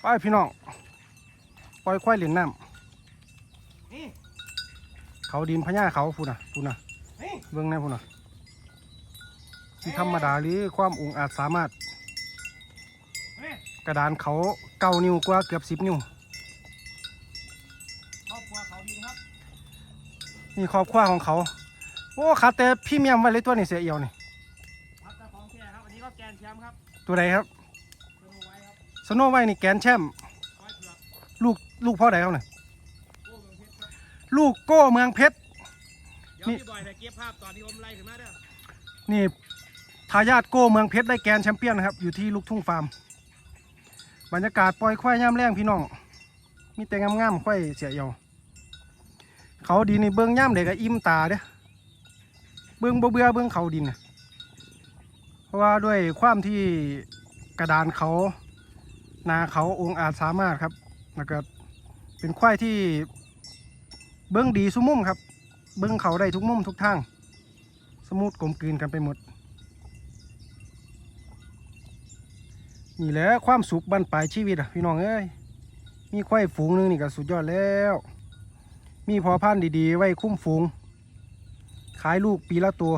ไปพี่น้อง ปล่อยควายเหรียญน้นี่ำเขาดินพญาเขาพูน่ะพูน่ะนี่เบื้องแน่พูน่ะที่ธรรมดาหรือความองอาจสามารถนี่กระดานเขาเก้านิ้วกว่าเกือบสิบนิ้วครอบครัวเขาดินครับนี่ครอบครัวของเขา โอ้ขาดแต่พรี่เมียมไว้เลยตัวนี่เสียเอียวนี่ครับเจ้าของแท้ครับอันนี้ก็แกนแชมป์ครับตัวใดครับดูไว้ครับ สโนไวท์นี่แกนแชมป์ลูกลูกพ่อใดเขาเนี่ยกู้เมืองเพชรครับลูกโก้เมืองเพชรนี่พี่บอยถ่ายเก็บภาพตอนที่ผมไล่ถึงมาเด้อนี่ทายาทโก้เมืองเพชรได้แกนแชมเปี้ยนนะครับ อยู่ที่ลูกทุ่งฟาร์ม บรรยากาศปล่อยควายย่ามแรงพี่น้อง มีแต่งามๆควายเสียเอียวเขาดินในเบิ้องย่ามเด็กก็อิ่มตาเด้อเบิ้องเบื่อเบิ้องเขาดินเพราะว่าด้วยความที่กระดานเขา นาเขาองอาจสามารถครับแล้วก็เป็นควายที่เบิ้องดีสุมุมครับ เบิ้องเขาได้ทุกมุมทุกทาง สมูทกลมกลืนกันไปหมด นี่แหละความสุขบั้นปลายชีวิตอะพี่น้องเอ้ยมีควายฝูงหนึงนี่ก็สุดยอดแล้ว มีพอพันธุ์ดีๆ ไว้คุ้มฝูง ขายลูกปีละตัว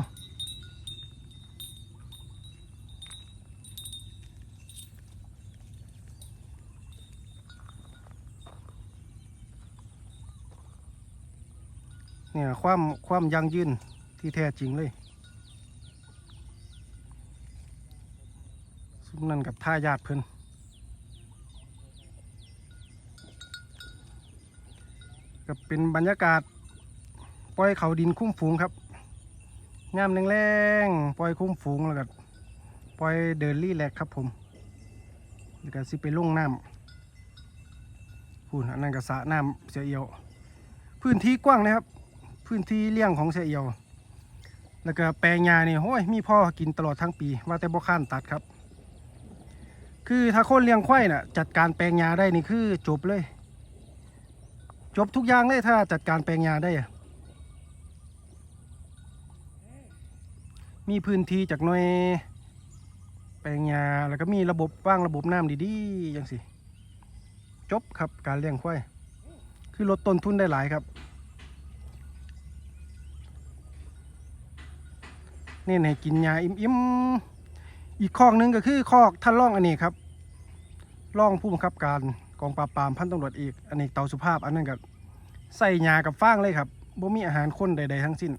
เนี่ยความความยั่งยืนที่แท้จริงเลยซุมนั่นกับท่ายาดเพิ่นก็เป็นบรรยากาศ ปล่อยเขาดินคุ้มฝูงครับงามแรงๆปล่อยคุ้มฝูงแล้วก็ปล่อยเดินรี่แลกครับผมแล้วก็สิไปลงน้ำพูนอันนั้นก็สระน้ำเสียเอียว พื้นที่กว้างนะครับ พื้นที่เลี้ยงของเสียเอียว แล้วก็แปลงยานี่โอ้ยมีพ่อกินตลอดทั้งปี ว่าแต่บ่ข้านตัดครับ คือถ้าคนเลี้ยงควายน่ะจัดการแปลงยาได้นี่คือจบเลย จบทุกอย่างเลยถ้าจัดการแปลงยาได้ มีพื้นที่จากหน่วยแปลงยาแล้วก็มีระบบว่างระบบน้ำดีๆอย่างสิจบครับการเลี้ยงควายคือลดต้นทุนได้หลายครับ เน้นให้กินยาอิ่มๆอีกคอกหนึงก็คือคอกท่านร่องอันนี้ครับร่องผู้บังคับการกองปราบปรามพันตำรวจเอกอันนี้เตาสุภาพอันนั้นก็ใส่ยากับฟางเลยครับบ่มีอาหารคนใดๆทั้งสิ้น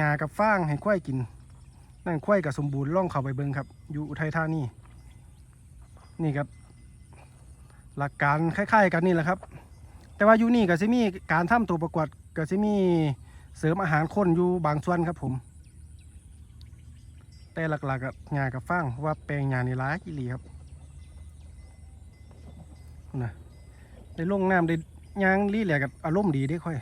ยากับฟางให้ควายกิน นั่นควายกับสมบูรณ์ล่องเข้าไปเบิงครับ อยู่อุทัยธานีนี่ครับ หลักการคล้าย ๆ กันนี่แหละครับ แต่ว่าอยู่นี่ก็จะมีการทำตัวประกวดก็จะมีเสริมอาหารคนอยู่บางส่วนครับผม แต่หลักๆกับงากับฟางว่าแปลงงานนี่ร้ายอีลีครับนะได้ลงน้ำได้ยางรีแหลกกับอารมณ์ดีได้ค่อย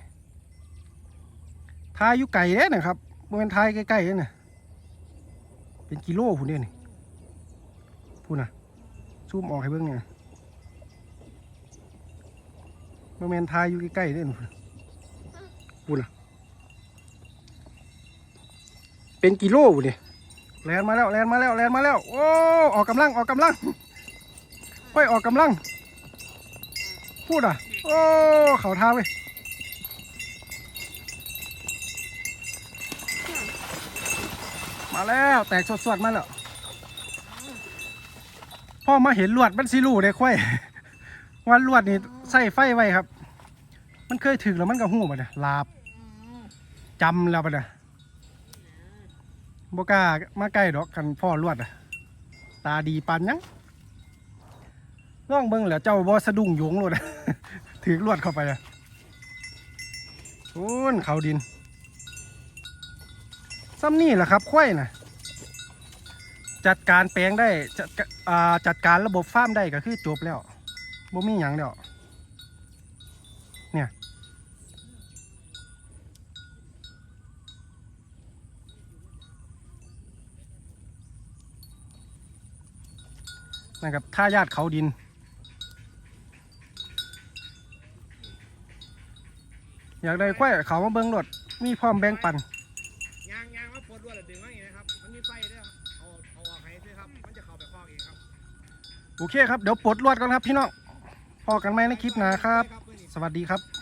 ทายอยู่ไก่เด้นะครับบริเวณทายใกล้ๆเนี่ยนะเป็นกิโลพูนเด้นี่พูดนะซูมออกให้เบิ่งเนี่ยบริเวณทายอยู่ใกล้ๆเด้นี่พูดนะเป็นกิโลพูนเด้ แลนมาแล้วแลนมาแล้วแลนมาแล้วโอ้ออกกำลังออกกำลังค่อยออกกำลัง พูดอะ โอ้เขาท่าเว้ยมาแล้วแตกสดๆมาแล้วพ่อมาเห็นลวดมันสิรู้ได้ค่อยว่าลวดนี่ใส่ไฟไว้ครับ มันเคยถึงแล้วมันก็หูมาเนี่ยลาบจำแล้วปะเนี่ย บกล้ามาใกล้ดอกกันพ่อลวดอะตาดีปานยังล่องเบิ่งแล้วเจ้าบ่สะดุ้งหยงโลดถือลวดเข้าไปอะโอ้นเขาดินซ้ำนี่แหละครับควายนะจัดการแปลงได้จัดกาจัดการระบบฟาร์มได้ก็คือจบแล้วบ่มีหยังเนี่ย นะครับท่ายาดเขาดิน อยากได้ควายเขามาเบิ้งรถมีพร้อมแบ่งปันยางยางว่าปวดด้วยหรือดึงว่าอย่างนี้นะครับ มันมีไฟด้วยครับเอาเอาออกให้ด้วยครับ มันจะเข้าไปคอกเองครับ โอเคครับ เดี๋ยวปลดลวดกันครับพี่น้องพอกันไหมในคลิปหนาครับไปมื้อนี้สวัสดีครับ